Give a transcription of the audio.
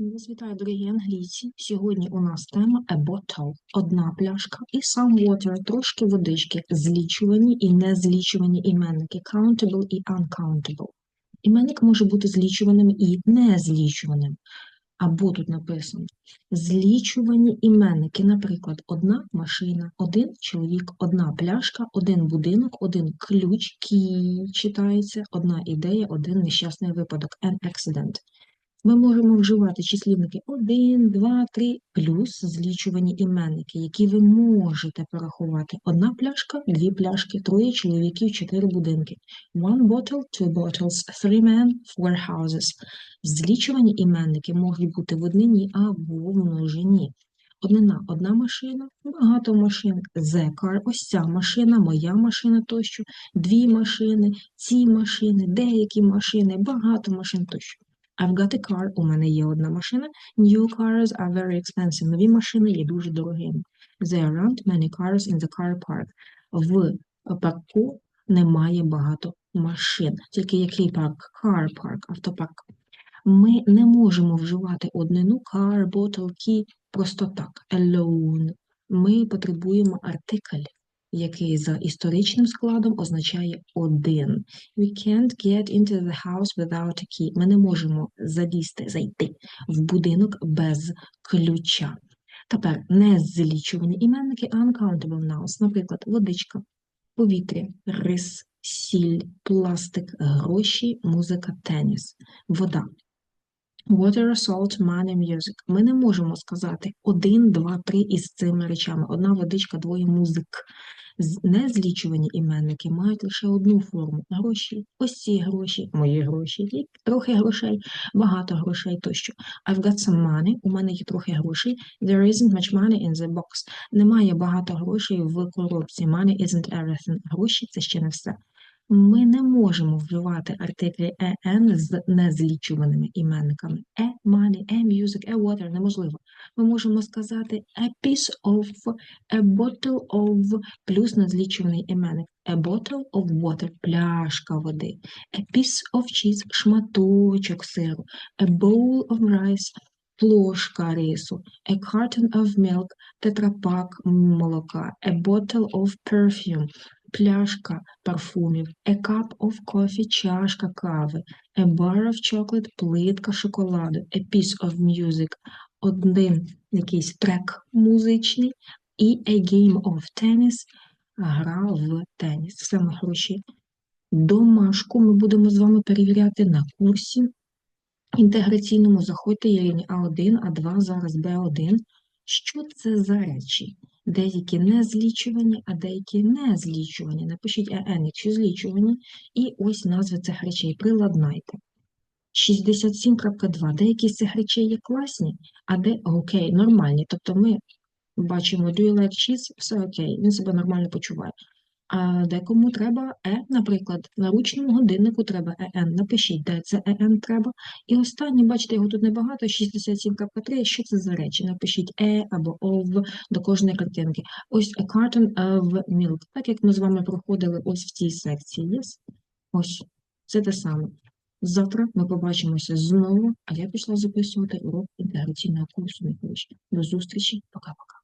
Вас вітаю, дорогі англійці. Сьогодні у нас тема a bottle – одна пляшка, і some water – трошки водички, злічувані і незлічувані іменники, countable і uncountable. Іменник може бути злічуваним і незлічуваним. Або тут написано злічувані іменники, наприклад, одна машина, один чоловік, одна пляшка, один будинок, один ключ, кій читається, одна ідея, один нещасний випадок, an accident. Ми можемо вживати числівники 1, 2, 3, плюс злічувані іменники, які ви можете порахувати. Одна пляшка, дві пляшки, троє чоловіків, чотири будинки. One bottle, two bottles, three men, four houses. Злічувані іменники можуть бути в однині або в множині. Однина – одна машина, багато машин, the car, ось ця машина, моя машина тощо, дві машини, ці машини, деякі машини, багато машин тощо. I've got a car, у мене є одна машина. New cars are very expensive. Нові машини є дуже дорогими. There aren't many cars in the car park. В парку немає багато машин. Тільки який парк? Car park, автопарк. Ми не можемо вживати однину car, bottle, key просто так, alone. Ми потребуємо артикль, який за історичним складом означає один. We can't get into the house without a key. Ми не можемо залізти, зайти в будинок без ключа. Тепер незлічувані іменники uncountable nouns, наприклад, водичка, повітря, рис, сіль, пластик, гроші, музика, теніс, вода. Water, salt, money, music. Ми не можемо сказати один, два, три із цими речами. Одна водичка, двоє музик. Незлічувані іменники мають лише одну форму – гроші. Ось ці гроші, мої гроші, трохи грошей, багато грошей тощо. I've got some money, у мене є трохи грошей. There isn't much money in the box. Немає багато грошей в коробці. Money isn't everything. Гроші – це ще не все. Ми не можемо вживати артиклі «en» з незлічуваними іменниками. «E money», «e music», «e water» неможливо. Ми можемо сказати a piece of, a bottle of, плюс незлічуваний іменник. A bottle of water – пляшка води. A piece of cheese – шматочок сиру. A bowl of rice – плошка рису. A carton of milk – тетрапак молока. A bottle of perfume – пляшка парфумів, a cup of coffee – чашка кави, a bar of chocolate – плитка шоколаду, a piece of music – один якийсь трек музичний, і a game of tennis – гра в теніс. Саме хороші домашку ми будемо з вами перевіряти на курсі інтеграційному. Заходьте, є рівні А1, А2, зараз Б1. Що це за речі? Деякі не злічувані, а деякі не злічувані. Напишіть ЕН, якщо злічувані, і ось назви цих речей. Приладнайте. 67.2. Деякі з цих речей є класні, а де окей, нормальні. Тобто ми бачимо do you like cheese, все окей, він себе нормально почуває. А декому треба Е, наприклад, наручному годиннику треба ЕН. Напишіть, де це ЕН треба. І останнє, бачите, його тут небагато, 67.3. Що це за речі? Напишіть Е або of до кожної картинки. Ось a carton of milk. Так як ми з вами проходили ось в цій секції. Yes? Ось, це те саме. Завтра ми побачимося знову, а я пішла записувати урок інтеграційного курсу. До зустрічі. Пока-пока.